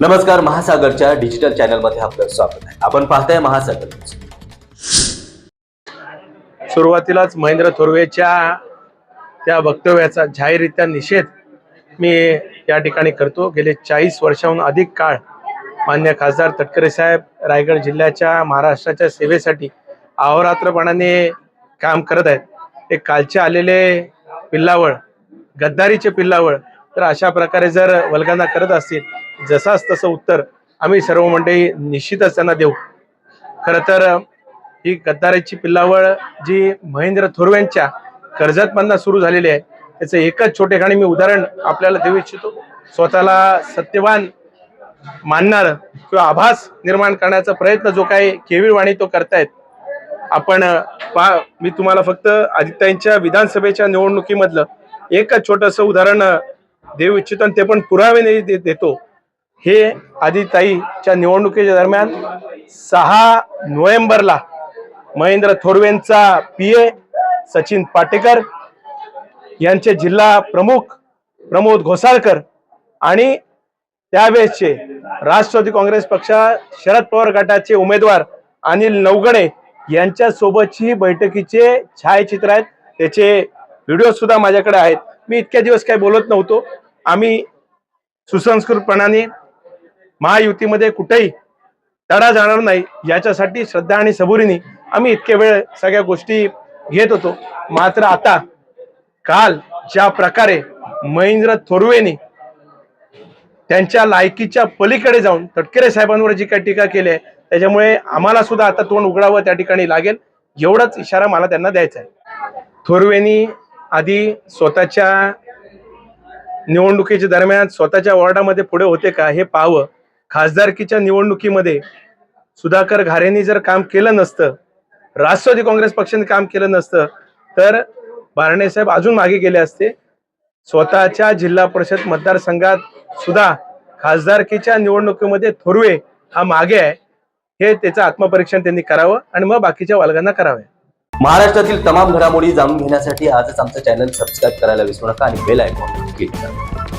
नमस्कार महासागरच्या डिजिटल चॅनलमध्ये आपलं स्वागत आहे. आपण पाहताय महासागर सुरुवातीलाच महेंद्र थोरवेच्या त्या वक्तव्याचा जाहीररित्या निषेध मी या ठिकाणी करतो. गेले चाळीस वर्षाहून अधिक काळ मान्य खासदार तटकरे साहेब रायगड जिल्ह्याच्या महाराष्ट्राच्या सेवेसाठी अहोरात्रपणाने काम करत आहेत. ते कालचे आलेले पिल्लावळ गद्दारीचे पिल्लावळ तर अशा प्रकारे जर वल्गांना करत असतील जसाच तसं उत्तर आम्ही सर्व मंडळी निश्चितच त्यांना देऊ. खरं तर ही गद्दाराची पिल्लावळ जी महेंद्र थोरव्यांच्या कर्जतमधनं सुरू झालेली आहे त्याचं एकच छोटेखानी मी उदाहरण आपल्याला देऊ इच्छितो. स्वतःला सत्यवान मानणार किंवा आभास निर्माण करण्याचा प्रयत्न जो काही केविळवाणी तो करतायत आपण पहा मी तुम्हाला फक्त आदित्यांच्या विधानसभेच्या निवडणुकीमधलं एकच छोटंसं उदाहरण देऊ इच्छितो आणि ते पण पुरावे दे- देतो. हे आदिताईच्या निवडणुकीच्या दरम्यान सहा नोव्हेंबरला महेंद्र थोरवेंचा पी ए सचिन पाटेकर यांचे जिल्हा प्रमुख प्रमोद घोसाळकर आणि त्यावेळेसचे राष्ट्रवादी काँग्रेस पक्षा शरद पवार गटाचे उमेदवार अनिल नवगणे यांच्यासोबतची बैठकीचे छायाचित्र आहेत. त्याचे व्हिडिओ सुद्धा माझ्याकडे आहेत. मी इतक्या दिवस काही बोलत नव्हतो. आम्ही सुसंस्कृतपणाने महायुतीमध्ये कुठेही तडा जाणार नाही याच्यासाठी श्रद्धा आणि सबुरीने आम्ही इतके वेळ सगळ्या गोष्टी घेत होतो. मात्र आता काल ज्या प्रकारे महेंद्र थोरवेने त्यांच्या लायकीच्या पलीकडे जाऊन तटकरे साहेबांवर जी काही टीका केली आहे त्याच्यामुळे आम्हाला सुद्धा आता तोंड उघडावं त्या ठिकाणी लागेल. एवढाच इशारा मला त्यांना द्यायचा आहे. थोरवेनी आधी स्वतःच्या निवडणुकीच्या दरम्यान स्वतःच्या वॉर्डामध्ये पुढे होते का हे पाहावं. खासदारकीच्या निवडणुकीमध्ये सुधाकर घारेंनी जर काम केलं नसतं राष्ट्रवादी काँग्रेस पक्षाने काम केलं नसतं तर बारणे साहेब अजून मागे गेले असते. स्वतःच्या जिल्हा परिषद मतदारसंघात सुद्धा खासदारकीच्या निवडणुकीमध्ये थोरवे हा मागे आहे. हे त्याचं आत्मपरीक्षण त्यांनी करावं आणि मग बाकीच्या वालगांना करावं. महाराष्ट्रातील तमाम घडामोडी जाणून घेण्यासाठी आजच आमचं चॅनल सबस्क्राईब करायला विसरू नका आणि बेल आयकॉन क्लिक करा.